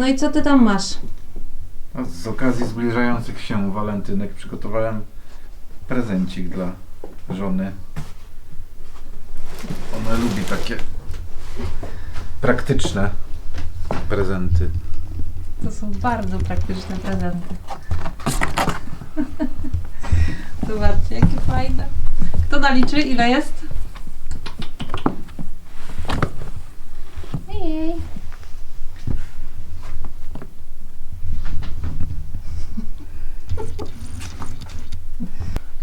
No i co ty tam masz? A z okazji zbliżających się walentynek przygotowałem prezencik dla żony. Ona lubi takie praktyczne prezenty. To są bardzo praktyczne prezenty. Zobaczcie, jakie fajne. Kto naliczy? Ile jest?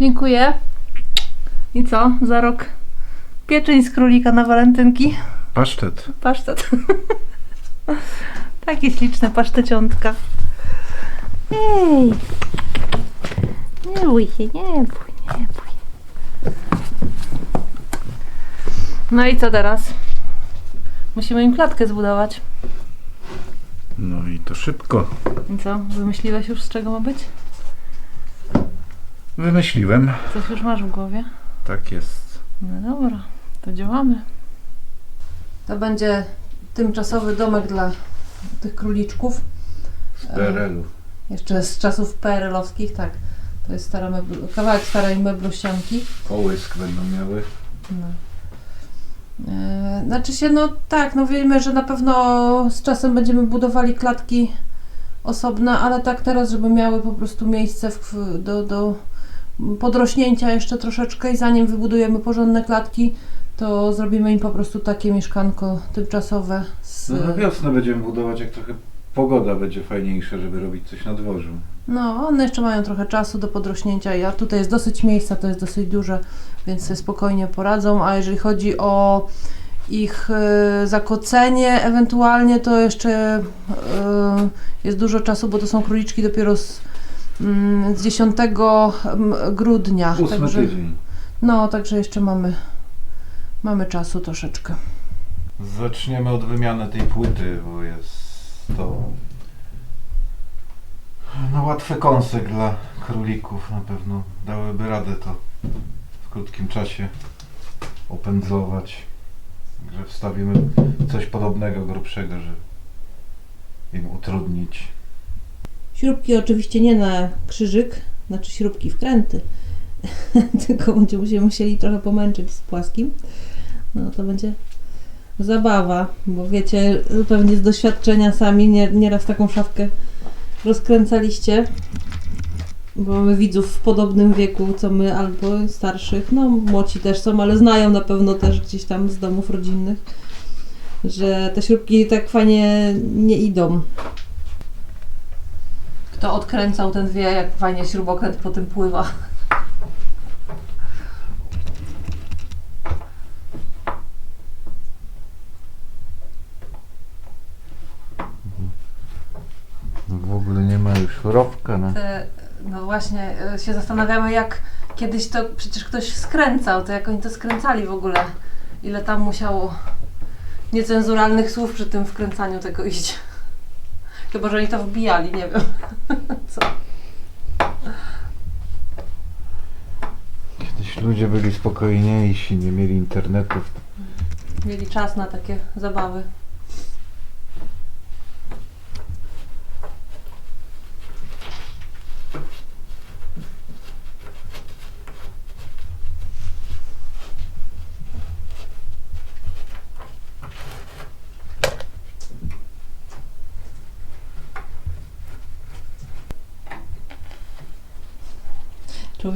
Dziękuję. I co? Za rok pieczeń z królika na walentynki. Pasztet. Pasztet. Takie śliczne paszteciątka. Ej! Nie bój się, nie bój, nie bój. No i co teraz? Musimy im klatkę zbudować. No i to szybko. I co? Wymyśliłeś już z czego ma być? Wymyśliłem. Coś już masz w głowie? Tak jest. No dobra, to działamy. To będzie tymczasowy domek dla tych króliczków. Z PRL-u. Jeszcze z czasów PRL-owskich, tak. To jest stara meblu, kawałek starej mebluścianki. Kołysk będą miały. No. E, znaczy się, no tak, no wiemy, że na pewno z czasem będziemy budowali klatki osobne, ale tak teraz, żeby miały po prostu miejsce w, do, do podrośnięcia jeszcze troszeczkę i zanim wybudujemy porządne klatki, to zrobimy im po prostu takie mieszkanko tymczasowe z, No na wiosnę będziemy budować, jak trochę pogoda będzie fajniejsza, żeby robić coś na dworzu. No, one jeszcze mają trochę czasu do podrośnięcia. Ja tutaj jest dosyć miejsca, to jest dosyć duże, więc sobie spokojnie poradzą. A jeżeli chodzi o ich e, zakocenie, ewentualnie to jeszcze e, jest dużo czasu, bo to są króliczki dopiero z, z 10 mm, grudnia. Ósmy Także, tydzień. no, także jeszcze mamy, mamy czasu troszeczkę. Zaczniemy od wymiany tej płyty, bo jest to no łatwy kąsek dla królików. Na pewno dałyby radę to w krótkim czasie opędzlować. Także wstawimy coś podobnego, grubszego, żeby im utrudnić. Śrubki oczywiście nie na krzyżyk, znaczy śrubki wkręty, tylko będziemy się musieli trochę pomęczyć z płaskim. No to będzie zabawa, bo wiecie, pewnie z doświadczenia sami nie, nieraz taką szafkę rozkręcaliście, bo mamy widzów w podobnym wieku co my, albo starszych, no młodzi też są, ale znają na pewno też gdzieś tam z domów rodzinnych, że te śrubki tak fajnie nie idą. Kto odkręcał, ten wie, jak fajnie śrubokręt po tym pływa. No w ogóle nie ma już rowka na... Te, no właśnie, e, się zastanawiamy, jak kiedyś to przecież ktoś skręcał, to jak oni to skręcali w ogóle. Ile tam musiało niecenzuralnych słów przy tym wkręcaniu tego iść. Chyba, że oni to wbijali, nie wiem. Co? Kiedyś ludzie byli spokojniejsi, nie mieli internetów. Mieli czas na takie zabawy.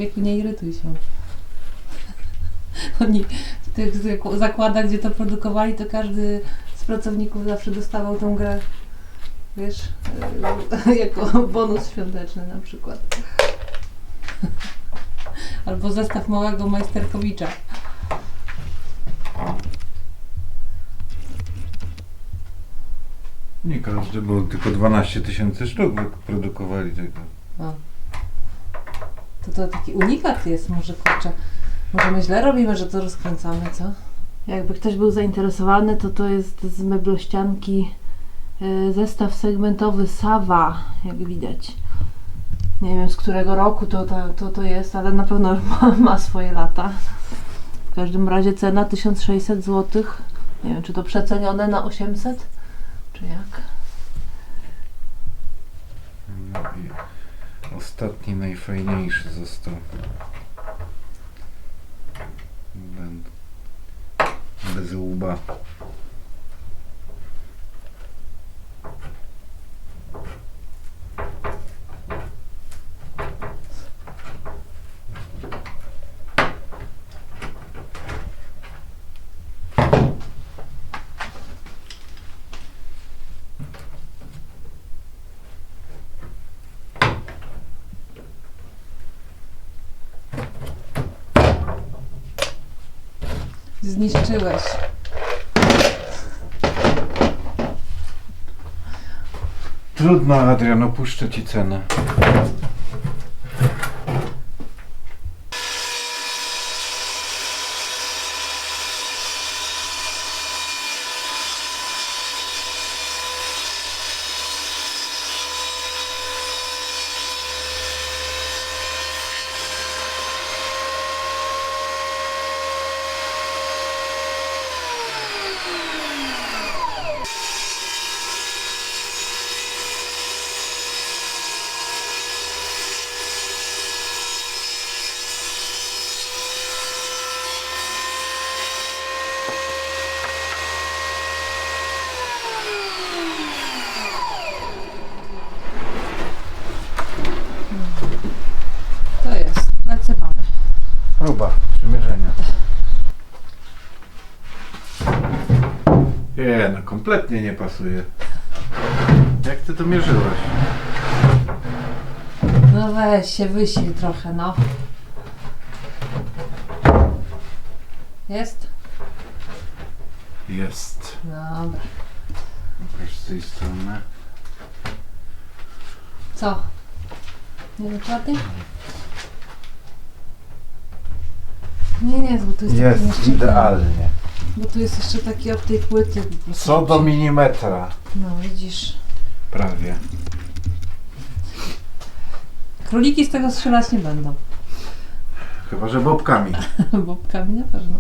Człowieku, nie irytuj się. Oni w tych zak- zakładach, gdzie to produkowali, to każdy z pracowników zawsze dostawał tą grę, wiesz, y, jako bonus świąteczny na przykład. Albo zestaw małego majsterkowicza. Nie każdy, bo tylko 12 tysięcy sztuk wyprodukowali tego. O. To to taki unikat jest, może kurczę. Może my źle robimy, że to rozkręcamy, co? Jakby ktoś był zainteresowany, to to jest z meblościanki e, zestaw segmentowy Sawa, jak widać. Nie wiem z którego roku to, to, to, to jest, ale na pewno ma, ma swoje lata. W każdym razie cena 1600 zł. Nie wiem, czy to przecenione na 800, czy jak? No i ostatni, najfajniejszy został. Bez łba. Zniszczyłeś. Trudno, Adrian, opuszczę ci cenę. To jest. Lecę mamy. Próba przymierzenia. Nie, no kompletnie nie pasuje. Jak ty to mierzyłaś? No weź się wysil trochę, no. Jest? Jest. Dobra. Pokaż z tej strony. Co? Nie dokładnie? Nie, nie, bo tu jest, Jest idealnie. Bo tu jest jeszcze taki od tej płyty. po prostu. Co do milimetra. No widzisz. Prawie. Króliki z tego strzelać nie będą. Chyba, że bobkami. Bobkami na pewno.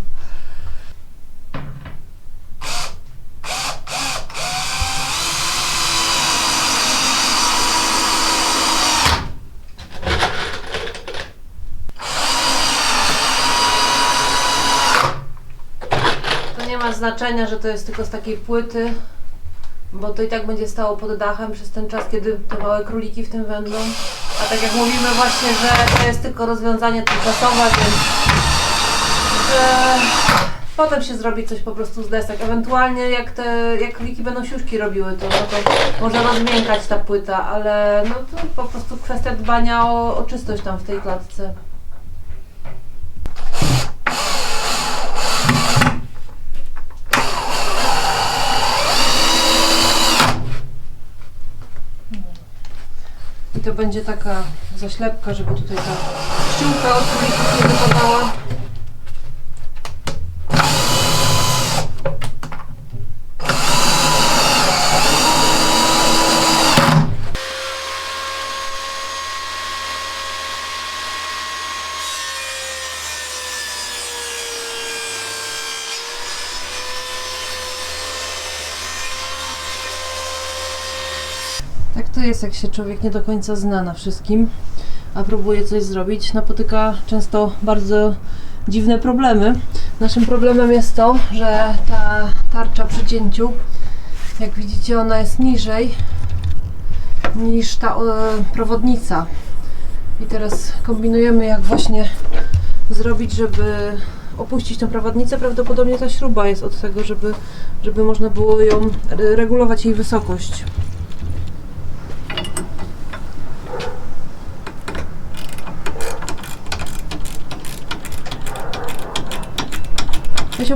Znaczenia, że to jest tylko z takiej płyty, bo to i tak będzie stało pod dachem przez ten czas, kiedy te małe króliki w tym będą. A tak jak mówimy właśnie, że to jest tylko rozwiązanie tymczasowe, więc że potem się zrobi coś po prostu z desek. Ewentualnie jak te, jak króliki będą siuszki robiły, to, no to może rozmiękać ta płyta, ale no to po prostu kwestia dbania o, o czystość tam w tej klatce. I to będzie taka zaślepka, żeby tutaj ta ściółka od nie wypadała. Tak to jest, jak się człowiek nie do końca zna na wszystkim, a próbuje coś zrobić, napotyka często bardzo dziwne problemy. Naszym problemem jest to, że ta tarcza przy cięciu, jak widzicie, ona jest niżej niż ta e, prowodnica. I teraz kombinujemy, jak właśnie zrobić, żeby opuścić tę prowodnicę. Prawdopodobnie ta śruba jest od tego, żeby, żeby można było ją re- regulować jej wysokość.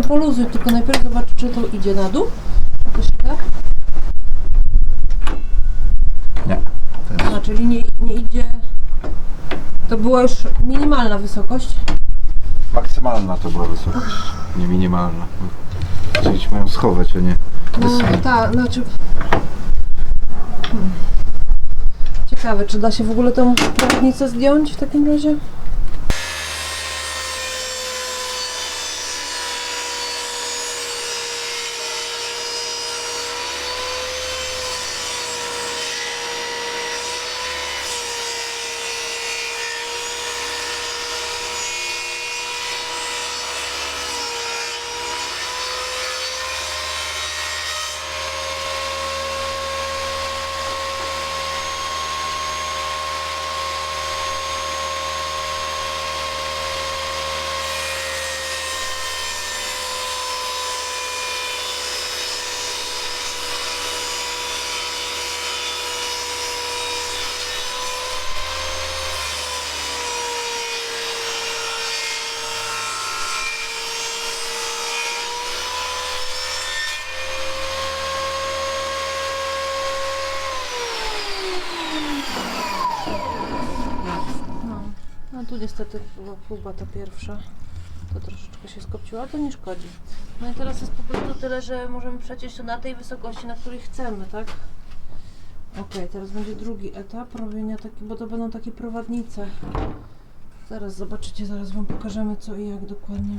Poluzuj, tylko najpierw zobacz, czy to idzie na dół. Jakoś tak? Nie. To jest A, czyli nie, nie idzie... To była już minimalna wysokość. maksymalna to była wysokość. Nie minimalna. Chcieliśmy mają schować, a nie No wysunąć. tak, znaczy... Hmm. Ciekawe, czy da się w ogóle tą prawnicę zdjąć w takim razie? No tu niestety była próba ta pierwsza. To troszeczkę się skopciło, ale to nie szkodzi. No i teraz jest po prostu tyle, że możemy przeciąć to na tej wysokości, na której chcemy, tak? Ok, teraz będzie drugi etap robienia taki, bo to będą takie prowadnice. Zaraz zobaczycie, zaraz Wam pokażemy co i jak dokładnie.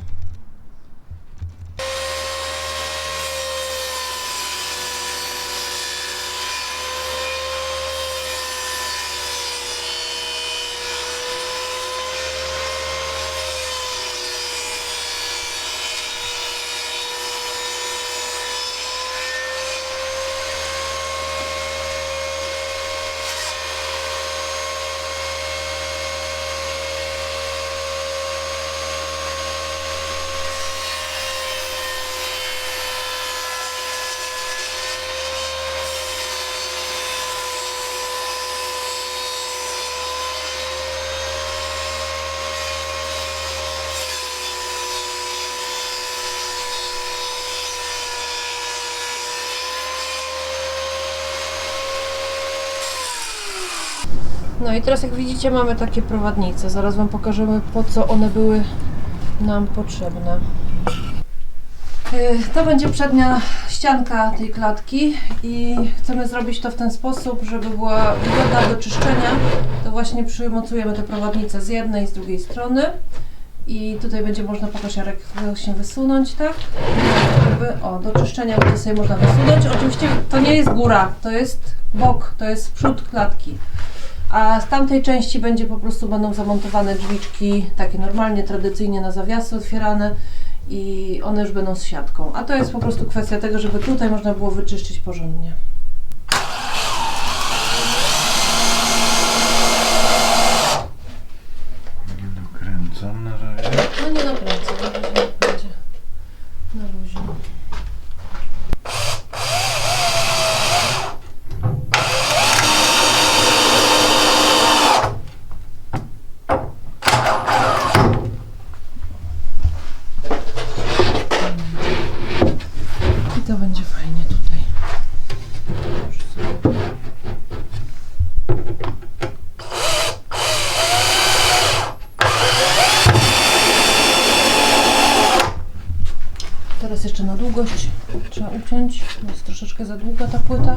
No i teraz jak widzicie mamy takie prowadnice. Zaraz Wam pokażemy po co one były nam potrzebne. Yy, To będzie przednia ścianka tej klatki i chcemy zrobić to w ten sposób, żeby była wygoda do czyszczenia. To właśnie przymocujemy te prowadnice z jednej i z drugiej strony. I tutaj będzie można pokasiarek się wysunąć, tak? Żeby, o, do czyszczenia będzie sobie można wysunąć. Oczywiście to nie jest góra, to jest bok, to jest przód klatki. A z tamtej części będzie po prostu będą zamontowane drzwiczki, takie normalnie, tradycyjnie na zawiasy otwierane i one już będą z siatką. A to jest po prostu kwestia tego, żeby tutaj można było wyczyszczyć porządnie. Nie dokręcam na razie. No nie nakręcę, na razie będzie na luzie. I to będzie fajnie tutaj. Już sobie Teraz jeszcze na długość trzeba uciąć. Jest troszeczkę za długa ta płyta.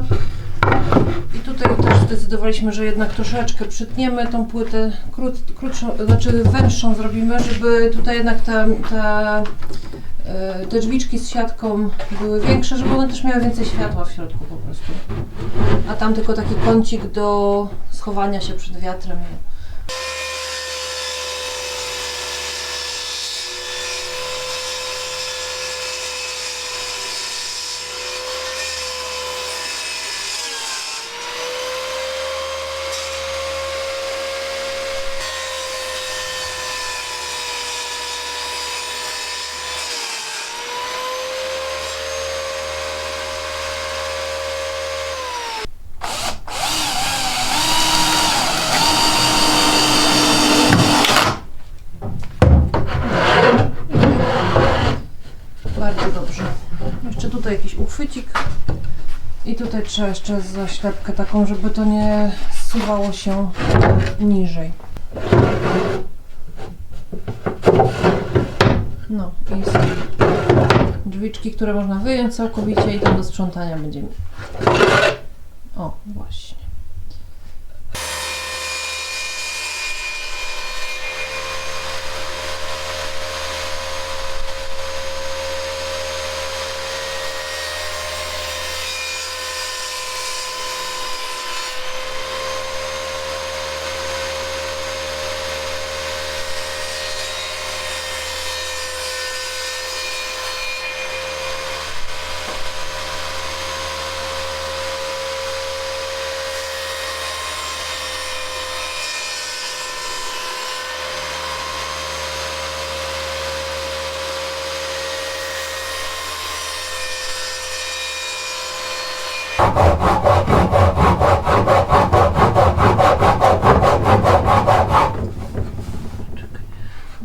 I tutaj też zdecydowaliśmy, że jednak troszeczkę przytniemy tą płytę, krót, krótszą, znaczy węższą zrobimy, żeby tutaj jednak te, te, te drzwiczki z siatką były większe, żeby one też miały więcej światła w środku po prostu. A tam tylko taki kącik do schowania się przed wiatrem. Bardzo dobrze. Jeszcze tutaj jakiś uchwycik. I tutaj trzeba jeszcze zaślepkę taką, żeby to nie zsuwało się niżej. No i są drzwiczki, które można wyjąć całkowicie i tam do sprzątania będzie mi. O, właśnie.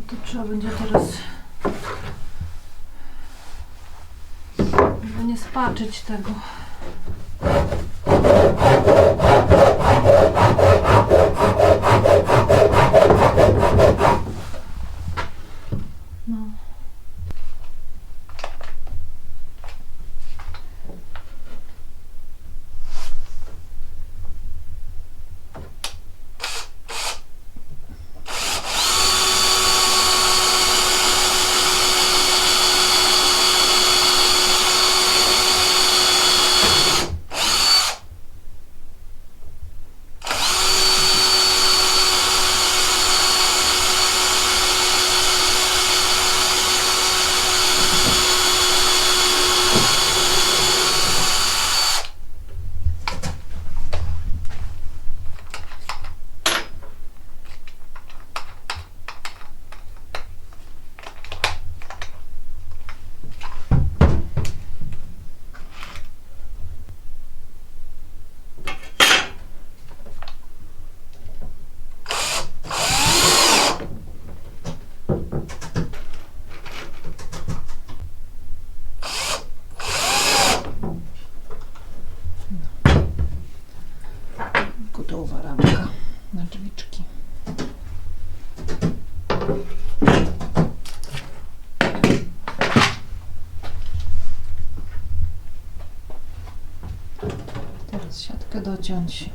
To trzeba będzie teraz żeby nie spaczyć tego.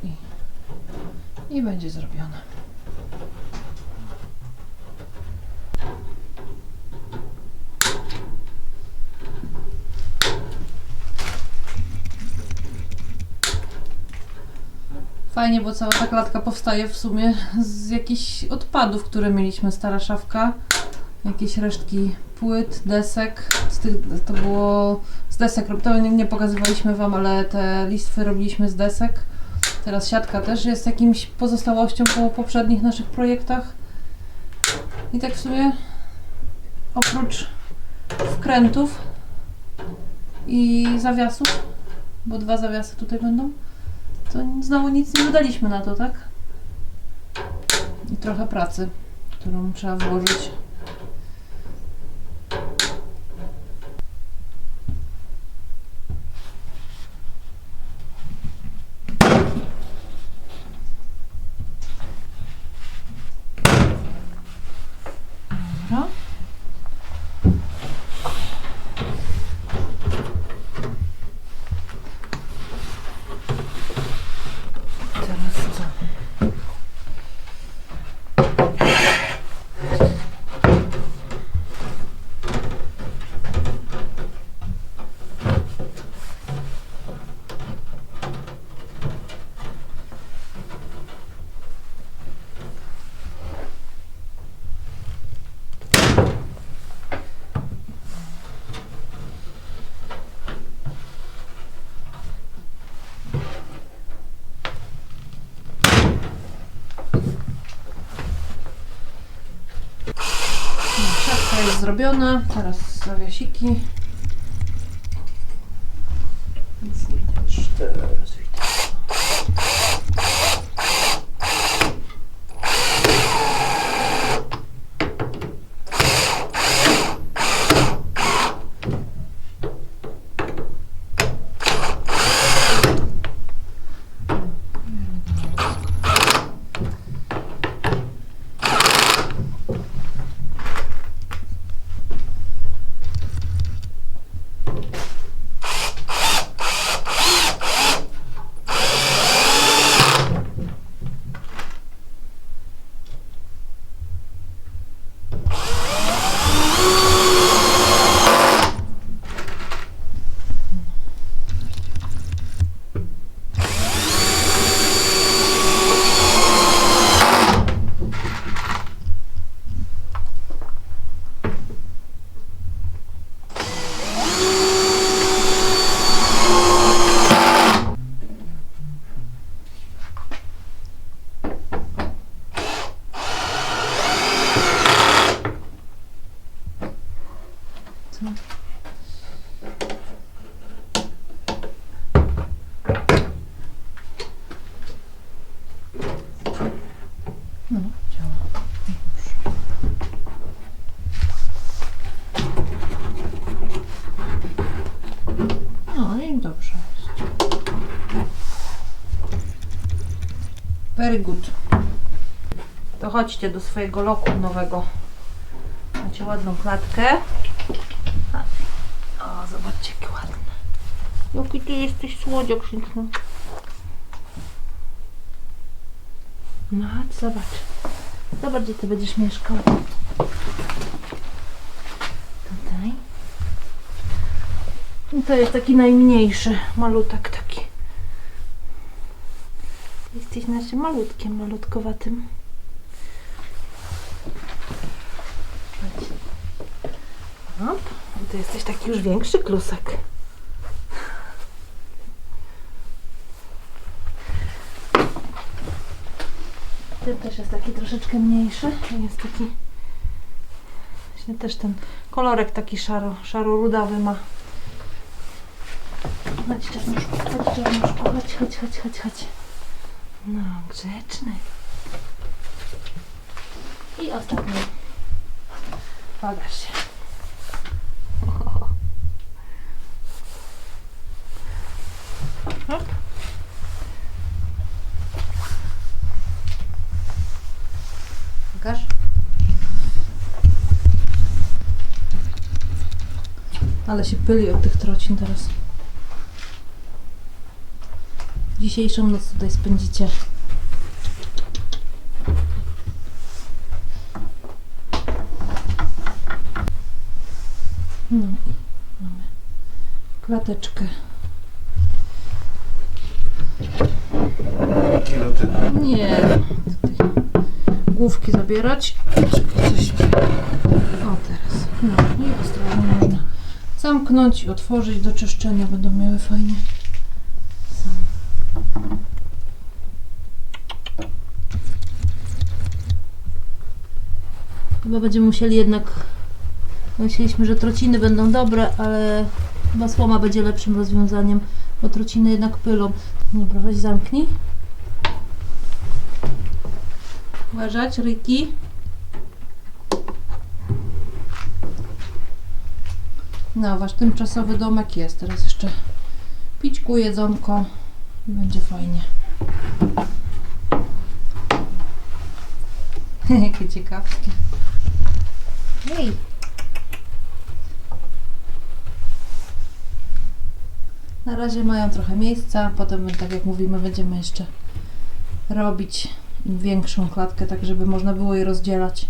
I, i będzie zrobione. Fajnie, bo cała ta klatka powstaje w sumie z jakichś odpadów, które mieliśmy. Stara szafka, jakieś resztki płyt, desek. Tych, to było z desek. To nie, nie pokazywaliśmy Wam, ale te listwy robiliśmy z desek. Teraz siatka też jest jakimś pozostałością po poprzednich naszych projektach. I tak w sumie oprócz wkrętów i zawiasów, bo dwa zawiasy tutaj będą, to znowu nic nie wydaliśmy na to, tak? I trochę pracy, którą trzeba włożyć. Dobra. Teraz co? Zrobiona, teraz zawiasiki. Teraz widzę. No, działa. No i dobrze jest. Very good. To chodźcie do swojego loku nowego. Macie ładną klatkę. O, zobaczcie jakie ładne. Jaki ty jesteś słodziak, śliczny. No zobacz. Zobacz, gdzie ty będziesz mieszkał. Tutaj. I to jest taki najmniejszy, malutek taki. Jesteś naszym malutkiem, malutkowatym. Chodź. Hop. To jesteś taki już większy klusek. Ten też jest taki troszeczkę mniejszy. Ten Jest taki. Właśnie też ten kolorek taki szaro, szaro-rudawy ma. Chodź czarnuszku, chodź czarnuszku, chodź, chodź, chodź, chodź, chodź. No, grzeczny. I ostatni. Pokaż się. Hop. Pokaż. Ale się pyli od tych trocin teraz. dzisiejszą noc tutaj spędzicie. No i mamy klateczkę. Nie, tutaj główki zabierać. Coś... O, teraz. No i ostrożnie można zamknąć i otworzyć do czyszczenia. Będą miały fajnie. Chyba będziemy musieli jednak... Myśleliśmy, że trociny będą dobre, ale chyba słoma będzie lepszym rozwiązaniem, bo trociny jednak pylą. Dobra, weź zamknij. Uważać, ryki. No, wasz tymczasowy domek jest. Teraz jeszcze pićku, jedzonko i będzie fajnie. Jakie ciekawskie. Hej! Na razie mają trochę miejsca, potem tak jak mówimy będziemy jeszcze robić większą klatkę, tak żeby można było je rozdzielać.